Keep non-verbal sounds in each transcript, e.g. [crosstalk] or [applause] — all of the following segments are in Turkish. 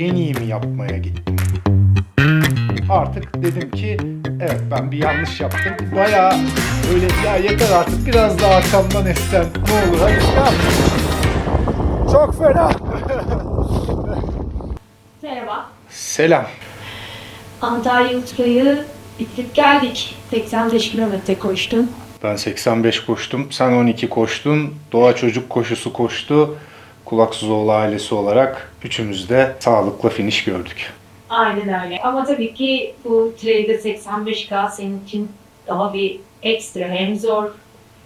en iyimi yapmaya gittim. Artık dedim ki evet ben bir yanlış yaptım. Bayağı öyle ya yeter artık biraz daha arkamdan essen ne olur hadi ya. Çok fena. [laughs] Merhaba. Selam. Antalya Ultra'yı bitirip geldik. 85 kilometre koştum. Ben 85 koştum, sen 12 koştun, Doğa Çocuk Koşusu koştu. Kulaksızoğlu ailesi olarak üçümüz de sağlıkla finish gördük. Aynen öyle. Ama tabii ki bu trail'de 85K senin için daha bir ekstra hem zor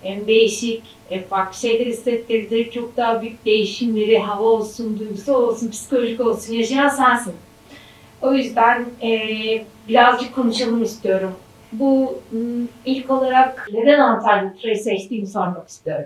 hem değişik hem farklı şeyler hissettirdi. Çok daha büyük değişimleri, hava olsun, duygusu olsun, psikolojik olsun yaşayan sensin. O yüzden eee, birazcık konuşalım istiyorum. Bu m, ilk olarak neden Antalya Ultra'yı seçtiğimi sormak istiyorum.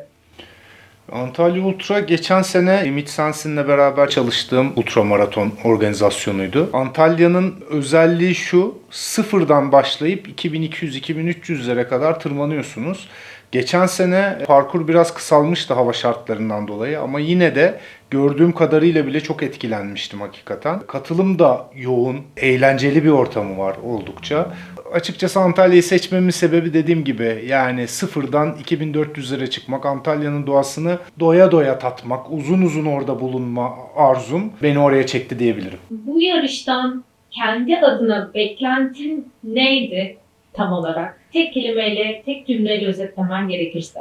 Antalya Ultra geçen sene Ümit Sensin'le beraber çalıştığım ultramaraton organizasyonuydu. Antalya'nın özelliği şu, sıfırdan başlayıp 2200-2300'lere kadar tırmanıyorsunuz. Geçen sene parkur biraz kısalmıştı hava şartlarından dolayı ama yine de gördüğüm kadarıyla bile çok etkilenmiştim hakikaten. Katılım da yoğun, eğlenceli bir ortamı var oldukça. Açıkçası Antalya'yı seçmemin sebebi dediğim gibi yani sıfırdan 2400'lere çıkmak, Antalya'nın doğasını doya doya tatmak, uzun uzun orada bulunma arzum beni oraya çekti diyebilirim. Bu yarıştan kendi adına beklentin neydi tam olarak? Tek kelimeyle, tek cümleyle özetlemen gerekirse.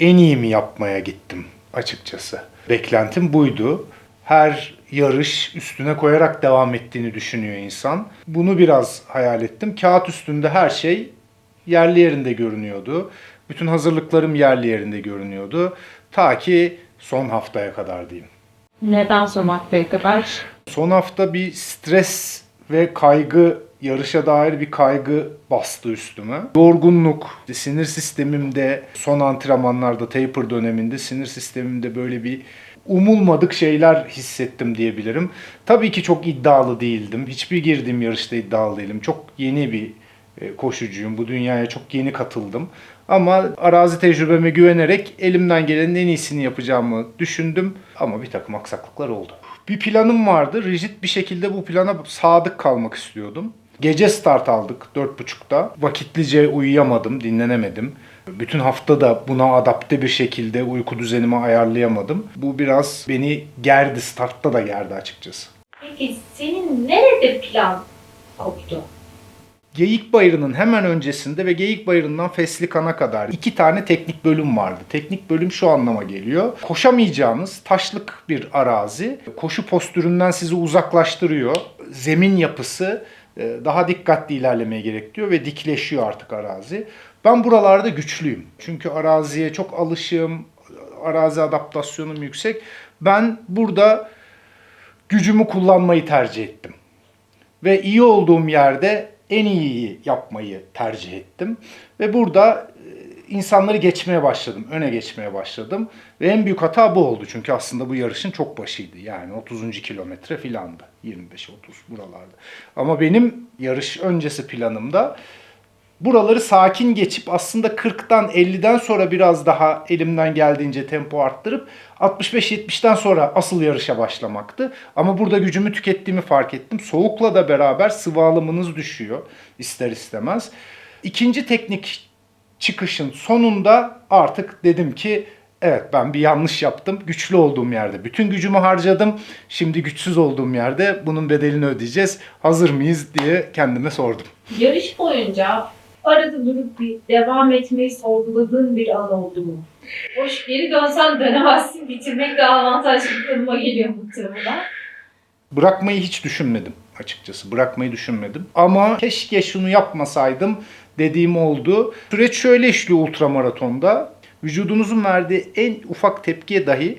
en iyimi yapmaya gittim açıkçası. Beklentim buydu. Her yarış üstüne koyarak devam ettiğini düşünüyor insan. Bunu biraz hayal ettim. Kağıt üstünde her şey yerli yerinde görünüyordu. Bütün hazırlıklarım yerli yerinde görünüyordu. Ta ki son haftaya kadar diyeyim. Neden sormak kadar? Son hafta bir stres ve kaygı, yarışa dair bir kaygı bastı üstüme. Yorgunluk, sinir sistemimde son antrenmanlarda taper döneminde sinir sistemimde böyle bir umulmadık şeyler hissettim diyebilirim. Tabii ki çok iddialı değildim. Hiçbir girdiğim yarışta iddialı değilim. Çok yeni bir e, koşucuyum. Bu dünyaya çok yeni katıldım. Ama arazi tecrübeme güvenerek elimden gelenin en iyisini yapacağımı düşündüm. Ama bir takım aksaklıklar oldu. Bir planım vardı. Rigid bir şekilde bu plana sadık kalmak istiyordum. Gece start aldık 4.30'da. Vakitlice uyuyamadım, dinlenemedim. Bütün hafta da buna adapte bir şekilde uyku düzenimi ayarlayamadım. Bu biraz beni gerdi, startta da gerdi açıkçası. Peki senin nerede plan koptu? Geyik Bayırı'nın hemen öncesinde ve Geyik Bayırı'ndan Feslikan'a kadar iki tane teknik bölüm vardı. Teknik bölüm şu anlama geliyor. Koşamayacağınız taşlık bir arazi. Koşu postüründen sizi uzaklaştırıyor. Zemin yapısı daha dikkatli ilerlemeye gerektiriyor ve dikleşiyor artık arazi. Ben buralarda güçlüyüm. Çünkü araziye çok alışığım. Arazi adaptasyonum yüksek. Ben burada gücümü kullanmayı tercih ettim ve iyi olduğum yerde en iyiyi yapmayı tercih ettim. Ve burada e, insanları geçmeye başladım, öne geçmeye başladım. Ve en büyük hata bu oldu. Çünkü aslında bu yarışın çok başıydı. Yani 30. kilometre filandı. 25-30 buralarda. Ama benim yarış öncesi planımda buraları sakin geçip aslında 40'tan 50'den sonra biraz daha elimden geldiğince tempo arttırıp 65-70'ten sonra asıl yarışa başlamaktı. Ama burada gücümü tükettiğimi fark ettim. Soğukla da beraber sıvı alımınız düşüyor ister istemez. İkinci teknik çıkışın sonunda artık dedim ki evet ben bir yanlış yaptım. Güçlü olduğum yerde bütün gücümü harcadım. Şimdi güçsüz olduğum yerde bunun bedelini ödeyeceğiz. Hazır mıyız diye kendime sordum. Yarış boyunca arada durup bir devam etmeyi sorguladığın bir an oldu mu? Hoş geri dönsen dönemezsin. Bitirmek daha avantajlı bir konuma geliyor muhtemelen. Bırakmayı hiç düşünmedim açıkçası. Bırakmayı düşünmedim. Ama keşke şunu yapmasaydım dediğim oldu. Süreç şöyle işliyor ultramaratonda. Vücudunuzun verdiği en ufak tepkiye dahi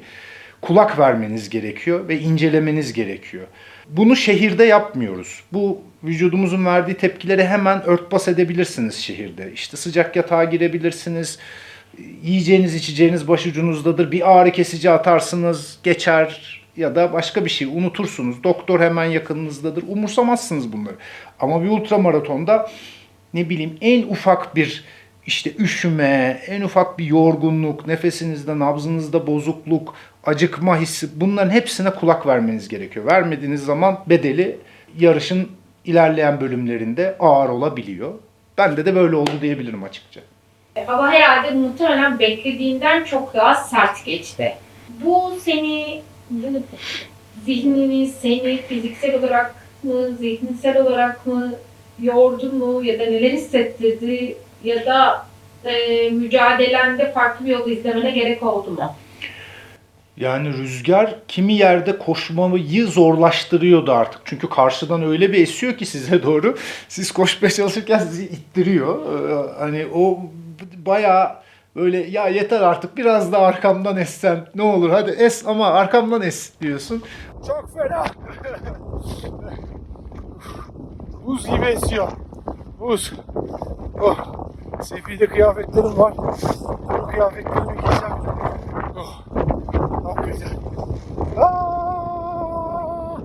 kulak vermeniz gerekiyor ve incelemeniz gerekiyor. Bunu şehirde yapmıyoruz. Bu vücudumuzun verdiği tepkileri hemen örtbas edebilirsiniz şehirde. İşte sıcak yatağa girebilirsiniz. Yiyeceğiniz içeceğiniz başucunuzdadır. Bir ağrı kesici atarsınız geçer ya da başka bir şey unutursunuz. Doktor hemen yakınınızdadır. Umursamazsınız bunları. Ama bir ultramaratonda ne bileyim en ufak bir işte üşüme, en ufak bir yorgunluk, nefesinizde, nabzınızda bozukluk, acıkma hissi bunların hepsine kulak vermeniz gerekiyor. Vermediğiniz zaman bedeli yarışın ilerleyen bölümlerinde ağır olabiliyor. Bende de böyle oldu diyebilirim açıkça. Ama herhalde muhtemelen beklediğinden çok daha sert geçti. Bu seni, zihnini, seni fiziksel olarak mı, zihinsel olarak mı yordu mu ya da neler hissettirdi ya da e, mücadelende farklı bir yol izlemene gerek oldu mu? Yani rüzgar kimi yerde koşmayı zorlaştırıyordu artık. Çünkü karşıdan öyle bir esiyor ki size doğru. Siz koşmaya çalışırken sizi ittiriyor. Ee, Hani o bayağı böyle ya yeter artık biraz da arkamdan essen ne olur hadi es ama arkamdan es diyorsun. Çok fena. [laughs] Buz gibi esiyor. Buz. Oh. Sefide kıyafetlerim var. Bu kıyafetlerimi giyeceğim. Oh. Hakikaten. Aa!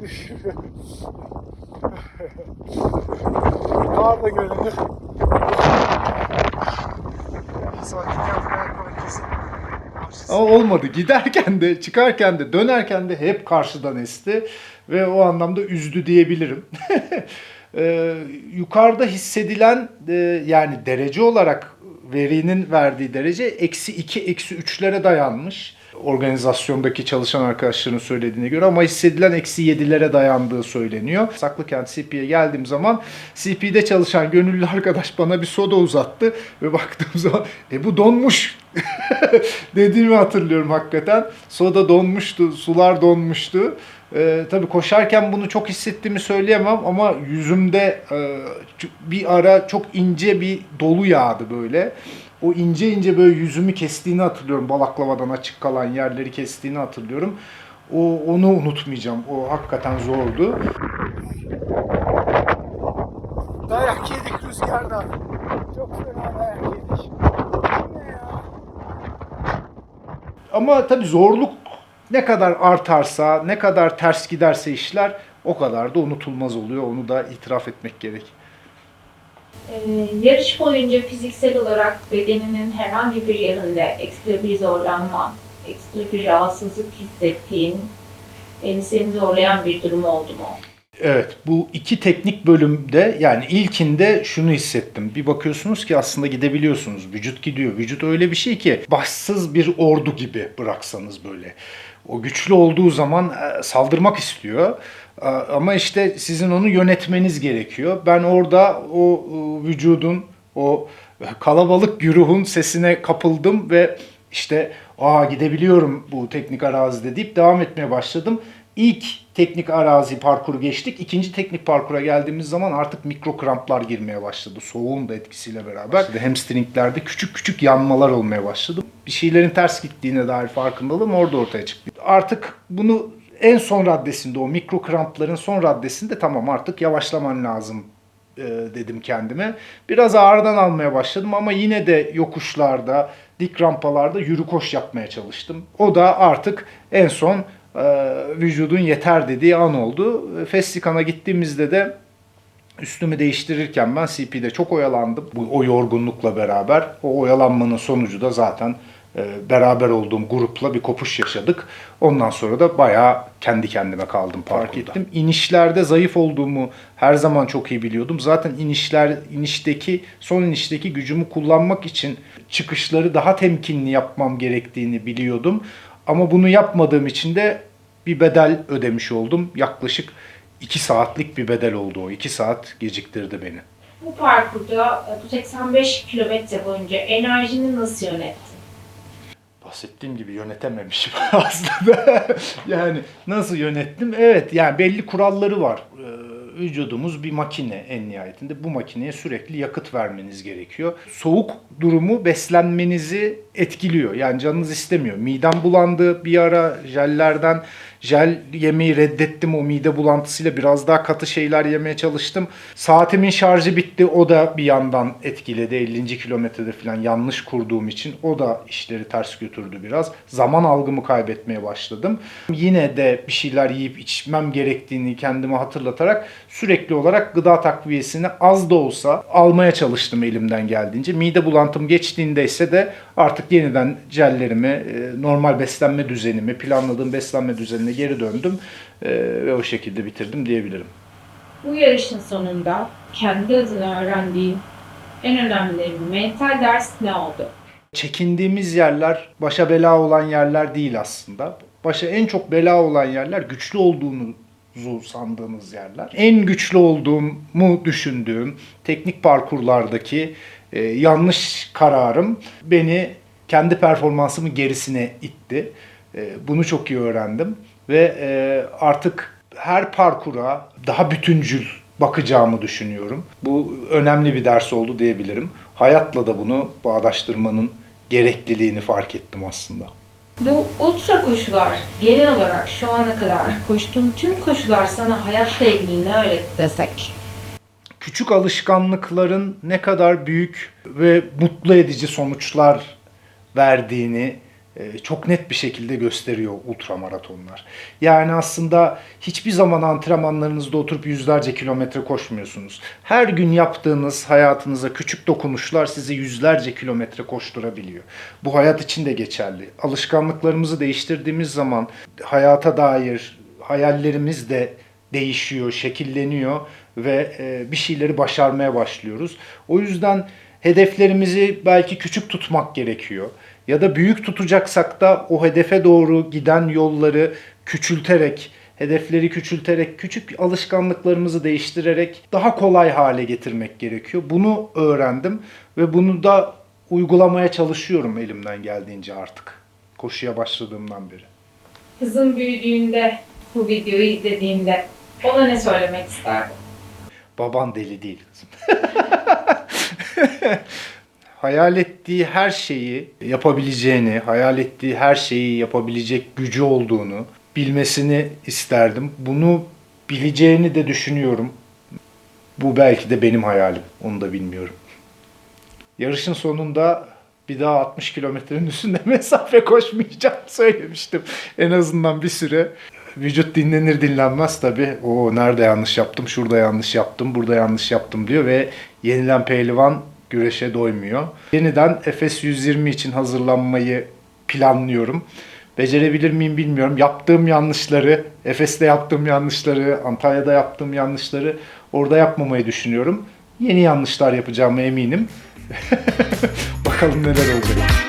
[laughs] Kar da görünür. Ama olmadı. Giderken de, çıkarken de, dönerken de hep karşıdan esti. Ve o anlamda üzdü diyebilirim. [laughs] Ee, yukarıda hissedilen e, yani derece olarak verinin verdiği derece eksi 2, eksi 3'lere dayanmış. Organizasyondaki çalışan arkadaşların söylediğine göre ama hissedilen eksi 7'lere dayandığı söyleniyor. Saklıkent CP'ye geldiğim zaman CP'de çalışan gönüllü arkadaş bana bir soda uzattı ve baktığım zaman e bu donmuş [laughs] dediğimi hatırlıyorum hakikaten. Soda donmuştu, sular donmuştu. Ee, tabii koşarken bunu çok hissettiğimi söyleyemem ama yüzümde e, bir ara çok ince bir dolu yağdı böyle. O ince ince böyle yüzümü kestiğini hatırlıyorum. Balaklavadan açık kalan yerleri kestiğini hatırlıyorum. O onu unutmayacağım. O hakikaten zordu. Dayak yedik rüzgardan. Çok fena dayak yedik. Ama tabii zorluk ne kadar artarsa, ne kadar ters giderse işler o kadar da unutulmaz oluyor. Onu da itiraf etmek gerek. Ee, yarış boyunca fiziksel olarak bedeninin herhangi bir yerinde ekstra bir zorlanma, ekstra bir rahatsızlık hissettiğin, yani seni zorlayan bir durum oldu mu? Evet bu iki teknik bölümde yani ilkinde şunu hissettim. Bir bakıyorsunuz ki aslında gidebiliyorsunuz. Vücut gidiyor. Vücut öyle bir şey ki başsız bir ordu gibi bıraksanız böyle. O güçlü olduğu zaman e, saldırmak istiyor. Ama işte sizin onu yönetmeniz gerekiyor. Ben orada o vücudun o kalabalık güruhun sesine kapıldım ve işte aa gidebiliyorum bu teknik arazide deyip devam etmeye başladım. İlk teknik arazi parkuru geçtik. İkinci teknik parkura geldiğimiz zaman artık mikro kramplar girmeye başladı. Soğuğun da etkisiyle beraber. Hamstringlerde küçük küçük yanmalar olmaya başladı. Bir şeylerin ters gittiğine dair farkındalığım orada ortaya çıktı. Artık bunu en son raddesinde o mikro krampların son raddesinde tamam artık yavaşlaman lazım e, dedim kendime. Biraz ağırdan almaya başladım ama yine de yokuşlarda, dik rampalarda yürü koş yapmaya çalıştım. O da artık en son e, vücudun yeter dediği an oldu. Festikan'a gittiğimizde de üstümü değiştirirken ben CP'de çok oyalandım. Bu, o yorgunlukla beraber. O oyalanmanın sonucu da zaten beraber olduğum grupla bir kopuş yaşadık. Ondan sonra da bayağı kendi kendime kaldım fark ettim. İnişlerde zayıf olduğumu her zaman çok iyi biliyordum. Zaten inişler inişteki son inişteki gücümü kullanmak için çıkışları daha temkinli yapmam gerektiğini biliyordum. Ama bunu yapmadığım için de bir bedel ödemiş oldum. Yaklaşık 2 saatlik bir bedel oldu o. 2 saat geciktirdi beni. Bu parkurda e, bu 85 kilometre boyunca enerjini nasıl yönettin? Bahsettiğim gibi yönetememişim [laughs] aslında. yani nasıl yönettim? Evet yani belli kuralları var. Ee, Vücudumuz bir makine en nihayetinde. Bu makineye sürekli yakıt vermeniz gerekiyor. Soğuk durumu beslenmenizi etkiliyor. Yani canınız istemiyor. Midem bulandı bir ara jellerden Jel yemeği reddettim o mide bulantısıyla biraz daha katı şeyler yemeye çalıştım. Saatimin şarjı bitti o da bir yandan etkiledi 50. kilometrede falan yanlış kurduğum için o da işleri ters götürdü biraz. Zaman algımı kaybetmeye başladım. Yine de bir şeyler yiyip içmem gerektiğini kendime hatırlatarak sürekli olarak gıda takviyesini az da olsa almaya çalıştım elimden geldiğince. Mide bulantım geçtiğinde ise de artık yeniden jellerimi, e, normal beslenme düzenimi, planladığım beslenme düzenine geri döndüm e, ve o şekilde bitirdim diyebilirim. Bu yarışın sonunda kendi adına öğrendiğin en önemli mental ders ne oldu? Çekindiğimiz yerler başa bela olan yerler değil aslında. Başa en çok bela olan yerler güçlü olduğunuzu sandığınız yerler. En güçlü olduğumu düşündüğüm teknik parkurlardaki e, yanlış kararım beni kendi performansımın gerisine itti. E, bunu çok iyi öğrendim ve e, artık her parkura daha bütüncül bakacağımı düşünüyorum. Bu önemli bir ders oldu diyebilirim. Hayatla da bunu bağdaştırmanın gerekliliğini fark ettim aslında. Bu ultra koşular genel olarak şu ana kadar koştuğun tüm koşular sana hayatla ilgili ne öğretti desek? Küçük alışkanlıkların ne kadar büyük ve mutlu edici sonuçlar verdiğini e, çok net bir şekilde gösteriyor ultramaratonlar. Yani aslında hiçbir zaman antrenmanlarınızda oturup yüzlerce kilometre koşmuyorsunuz. Her gün yaptığınız hayatınıza küçük dokunuşlar sizi yüzlerce kilometre koşturabiliyor. Bu hayat için de geçerli. Alışkanlıklarımızı değiştirdiğimiz zaman hayata dair hayallerimiz de değişiyor, şekilleniyor ve e, bir şeyleri başarmaya başlıyoruz. O yüzden hedeflerimizi belki küçük tutmak gerekiyor. Ya da büyük tutacaksak da o hedefe doğru giden yolları küçülterek, hedefleri küçülterek, küçük alışkanlıklarımızı değiştirerek daha kolay hale getirmek gerekiyor. Bunu öğrendim ve bunu da uygulamaya çalışıyorum elimden geldiğince artık. Koşuya başladığımdan beri. Kızın büyüdüğünde bu videoyu izlediğinde ona ne söylemek isterdin? Baban deli değil kızım. [laughs] hayal ettiği her şeyi yapabileceğini, hayal ettiği her şeyi yapabilecek gücü olduğunu bilmesini isterdim. Bunu bileceğini de düşünüyorum. Bu belki de benim hayalim. Onu da bilmiyorum. Yarışın sonunda bir daha 60 kilometrenin üstünde [laughs] mesafe koşmayacağım söylemiştim. En azından bir süre. Vücut dinlenir dinlenmez tabi. O nerede yanlış yaptım, şurada yanlış yaptım, burada yanlış yaptım diyor ve yenilen pehlivan güreşe doymuyor. Yeniden Efes 120 için hazırlanmayı planlıyorum. Becerebilir miyim bilmiyorum. Yaptığım yanlışları, Efes'te yaptığım yanlışları, Antalya'da yaptığım yanlışları orada yapmamayı düşünüyorum. Yeni yanlışlar yapacağıma eminim. [laughs] Bakalım neler olacak.